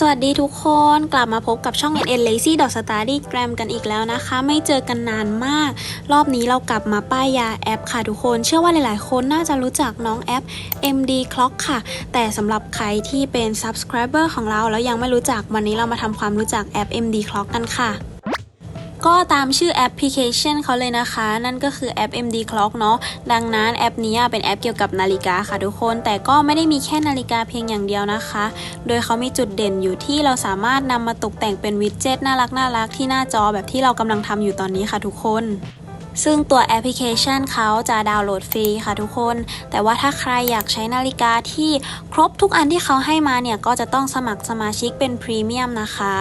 สวัสดีทุกคนกลับมาพบกับช่อง NN Lazy Dot Study Gram กันอีกแล้วนะคะ ไม่เจอกันนานมาก รอบนี้เรากลับมาป้ายยาแอปค่ะทุกคน เชื่อว่าหลายๆ คนน่าจะรู้จักน้องแอป MD Clock ค่ะ แต่สำหรับใครที่เป็น Subscriber ของเราแล้วยังไม่รู้จักวันนี้เรามาทำความรู้จักแอป MD Clock กันค่ะ ก็ตามชื่อแอปพลิเคชันเขาเลยนะคะ นั่นก็คือแอป MD Clock เนาะดังนั้นแอปนี้เป็นแอปเกี่ยวกับนาฬิกาค่ะทุกคน แต่ก็ไม่ได้มีแค่นาฬิกาเพียงอย่างเดียวนะคะ โดยเขามีจุดเด่นอยู่ที่เราสามารถนำมาตกแต่งเป็นวิดเจ็ตน่ารักน่ารักที่หน้าจอแบบที่เรากำลังทำอยู่ตอนนี้ค่ะทุกคนซึ่งตัวแอปพลิเคชันเขาจะดาวน์โหลดฟรีค่ะทุกคน แต่ว่าถ้าใครอยากใช้นาฬิกาที่ครบทุกอันที่เขาให้มาเนี่ย ก็จะต้องสมัครสมาชิกเป็นพรีเมียมนะคะ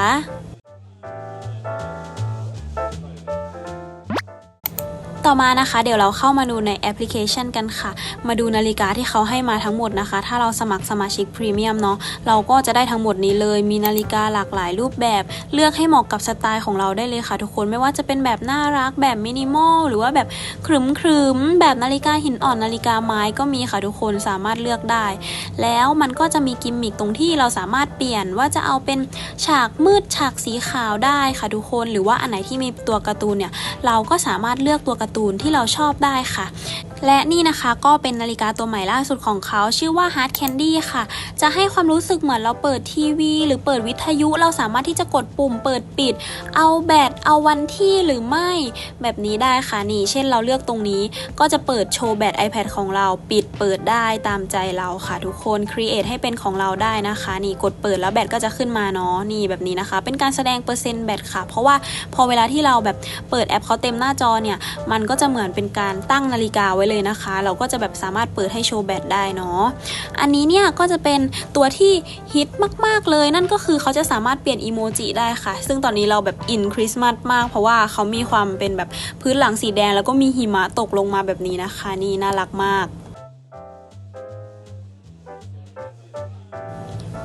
ต่อมานะคะ เดี๋ยวเราเข้ามาดูในแอปพลิเคชันกันค่ะ มาดูนาฬิกาที่เขาให้มาทั้งหมดนะคะ ถ้าเราสมัครสมาชิกพรีเมียมเนาะเราก็จะได้ทั้งหมดนี้เลย มีนาฬิกาหลากหลายรูปแบบ เลือกให้เหมาะกับสไตล์ของเราได้เลยค่ะ ทุกคนไม่ว่าจะเป็นแบบน่ารักแบบมินิมอลหรือว่าแบบครึมครึมๆแบบนาฬิกาหินอ่อนนาฬิกาไม้ก็มีค่ะทุกคนสามารถเลือกได้ แล้วมันก็จะมีกิมมิคตรงที่เราสามารถเปลี่ยนว่าจะเอาเป็นฉากมืดฉากสีขาวได้ค่ะทุกคน หรือว่าอันไหนที่มีตัวการ์ตูนเนี่ยเราก็สามารถเลือกตัวการ์ตูนที่เราชอบได้ค่ะ และนี่นะคะก็เป็นนาฬิกาตัวใหม่ล่าสุดของเขาชื่อว่า Hard Candy ค่ะ จะให้ความรู้สึกเหมือนเราเปิดทีวี หรือเปิดวิทยุเราสามารถที่จะกดปุ่มเปิดปิด เอาแบตเอาวันที่หรือไม่ แบบนี้ได้ค่ะนี่เช่นเราเลือกตรงนี้ ก็จะเปิดโชว์แบต iPad ของเราปิดเปิดได้ตามใจเราค่ะ ทุกคน create ให้เป็นของเราได้นะคะ นี่กดเปิดแล้วแบตก็จะขึ้นมาเนาะนี่แบบนี้นะคะ เป็นการแสดงเปอร์เซ็นต์แบตค่ะ เพราะว่าพอเวลาที่เราแบบเปิดแอปเขาเต็มหน้าจอเนี่ยมันก็จะเหมือนเป็นการตั้งนาฬิกาไว้เลยนะคะ เราก็จะแบบสามารถเปิดให้โชว์แบตได้เนาะอันนี้เนี่ยก็จะเป็นตัวที่ฮิตมากๆเลย นั่นก็คือเขาจะสามารถเปลี่ยนอีโมจิได้ค่ะ ซึ่งตอนนี้เราแบบอินคริสต์มาสมาก เพราะว่าเขามีความเป็นแบบพื้นหลังสีแดง แล้วก็มีหิมะตกลงมาแบบนี้นะคะ นี่น่ารักมาก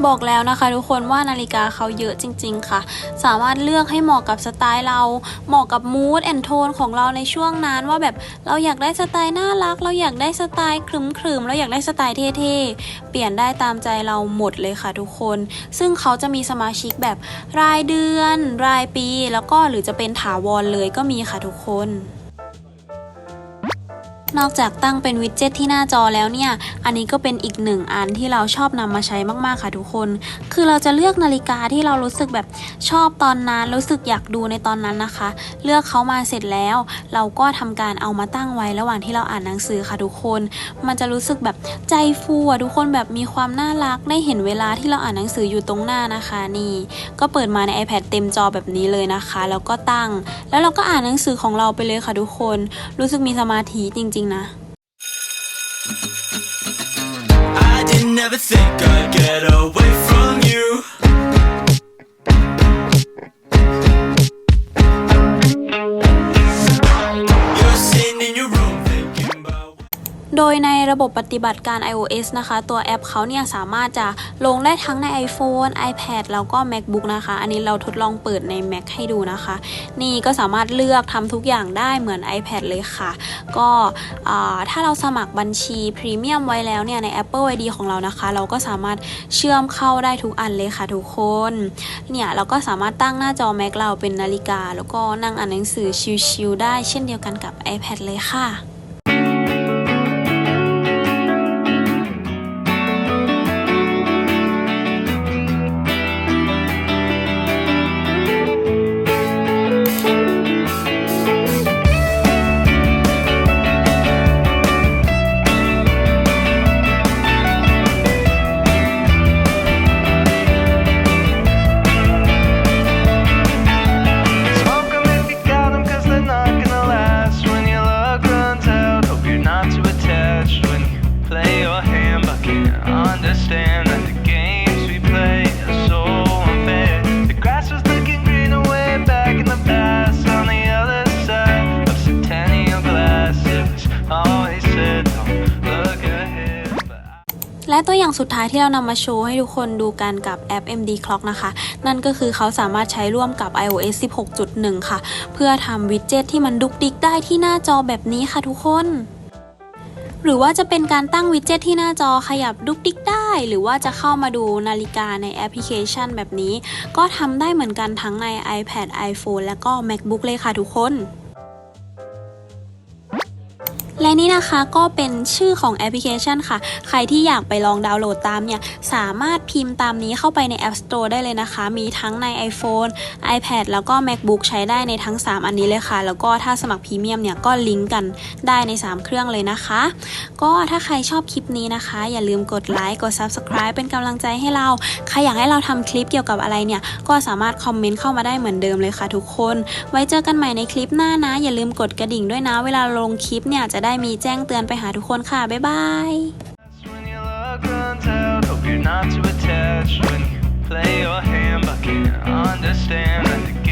บอกแล้วนะคะทุกคนว่านาฬิกาเขาเยอะจริง ๆ ค่ะ สามารถเลือกให้เหมาะกับสไตล์เรา เหมาะกับมูดแอนโทนของเราในช่วงนั้นว่าแบบเราอยากได้สไตล์น่ารัก เราอยากได้สไตล์ครึมๆเราอยากได้สไตล์เท่ๆ เปลี่ยนได้ตามใจเราหมดเลยค่ะทุกคน ซึ่งเขาจะมีสมาชิกแบบรายเดือน รายปี แล้วก็หรือจะเป็นถาวรเลยก็มีค่ะทุกคน นอกจากตั้งเป็นวิดเจ็ตที่หน้าจอแล้วเนี่ย อันนี้ก็เป็นอีกหนึ่งอันที่เราชอบนำมาใช้มากๆค่ะทุกคน คือเราจะเลือกนาฬิกาที่เรารู้สึกแบบชอบตอนนั้น รู้สึกอยากดูในตอนนั้นนะคะ เลือกเขามาเสร็จแล้ว เราก็ทำการเอามาตั้งไว้ระหว่างที่เราอ่านหนังสือค่ะทุกคน มันจะรู้สึกแบบใจฟูอะทุกคนแบบมีความน่ารักได้เห็นเวลาที่เราอ่านหนังสืออยู่ตรงหน้านะคะนี่ ก็เปิดมาใน iPad เต็มจอแบบนี้เลยนะคะ แล้วก็ตั้ง แล้วเราก็อ่านหนังสือของเราไปเลยค่ะทุกคน รู้สึกมีสมาธิจรๆ นะ I didn't ever think I'd get away from you. ยในระบบปฏิบัติการ iOS นะคะ ตัวแอปเขาเนี่ยสามารถจะลงได้ทั้งใน iPhone, iPad แล้วก็ MacBook นะคะ อันนี้เราทดลองเปิดใน Mac ให้ดูนะคะ นี่ก็สามารถเลือกทำทุกอย่างได้เหมือน iPad เลยค่ะ ก็ถ้าเราสมัครบัญชีพรีเมียมไว้แล้วเนี่ยใน Apple ID ของเรานะคะ เราก็สามารถเชื่อมเข้าได้ทุกอันเลยค่ะทุกคน เนี่ยเราก็สามารถตั้งหน้าจอ Mac เราเป็นนาฬิกา แล้วก็นั่งอ่านหนังสือชิลๆได้เช่นเดียวกันกับ iPad เลยค่ะ และตัวอย่างสุดท้ายที่เรานำมาโชว์ให้ทุกคนดูกันกับแอป MD Clock นะคะ นั่นก็คือเขาสามารถใช้ร่วมกับ iOS 16.1 ค่ะ เพื่อทำวิดเจ็ตที่มันดุกดิกได้ที่หน้าจอแบบนี้ค่ะทุกคนหรือว่าจะเป็นการตั้งวิดเจ็ตที่หน้าจอขยับดุกดิกได้ หรือว่าจะเข้ามาดูนาฬิกาในแอปพลิเคชันแบบนี้ ก็ทำได้เหมือนกันทั้งใน iPad iPhone และก็ MacBook เลยค่ะทุกคน และนี่นะคะก็เป็นชื่อของแอปพลิเคชันค่ะ ใครที่อยากไปลองดาวน์โหลดตามเนี่ย สามารถพิมพ์ตามนี้เข้าไปใน App Store ได้เลยนะคะ มีทั้งใน iPhone iPad แล้วก็ MacBook ใช้ได้ในทั้ง 3 อันนี้เลยค่ะ แล้วก็ถ้าสมัครพรีเมียมเนี่ยก็ลิงก์กันได้ใน 3 เครื่องเลยนะคะ ก็ถ้าใครชอบคลิปนี้นะคะ อย่าลืมกดไลค์กด Subscribe เป็นกำลังใจให้เรา ใครอยากให้เราทำคลิปเกี่ยวกับอะไรเนี่ย ก็สามารถคอมเมนต์เข้ามาได้เหมือนเดิมเลยค่ะทุกคน ไว้เจอกันใหม่ในคลิปหน้านะ อย่าลืมกดกระดิ่งด้วยนะ เวลาลงคลิปเนี่ยจะได้มีแจ้งเตือนไปหาทุกคนค่ะ บ๊ายบาย play your hand, but can't understand that the